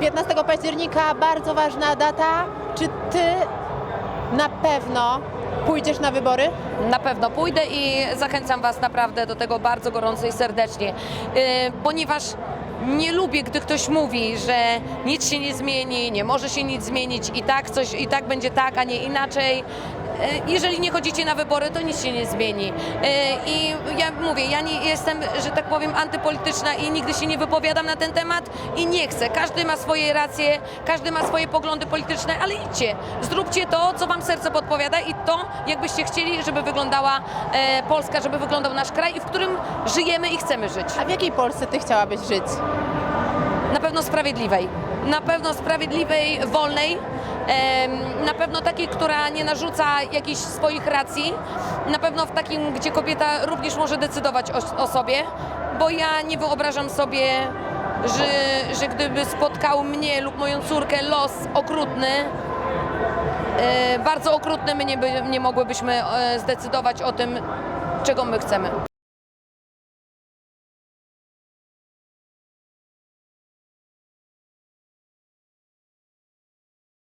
15 października bardzo ważna data. Czy ty na pewno pójdziesz na wybory? Na pewno pójdę i zachęcam Was naprawdę do tego bardzo gorąco i serdecznie, Yy, ponieważ nie lubię, gdy ktoś mówi, że nic się nie zmieni, nie może się nic zmienić i tak coś, i tak będzie tak, a nie inaczej. Yy, Jeżeli nie chodzicie na wybory, to nic się nie zmieni. Yy, I ja mówię, ja nie jestem, że tak powiem, antypolityczna i nigdy się nie wypowiadam na ten temat i nie chcę. Każdy ma swoje racje, każdy ma swoje poglądy polityczne, ale idźcie, zróbcie to, co Wam serce podpowiada i to, jakbyście chcieli, żeby wyglądała e, Polska, żeby wyglądał nasz kraj i w którym żyjemy i chcemy żyć. A w jakiej Polsce ty chciałabyś żyć? Na pewno sprawiedliwej. Na pewno sprawiedliwej, wolnej. Na pewno takiej, która nie narzuca jakichś swoich racji. Na pewno w takim, gdzie kobieta również może decydować o, o sobie, bo ja nie wyobrażam sobie, że, że gdyby spotkał mnie lub moją córkę los okrutny, e, bardzo okrutny, my nie, nie mogłybyśmy e, zdecydować o tym, czego my chcemy.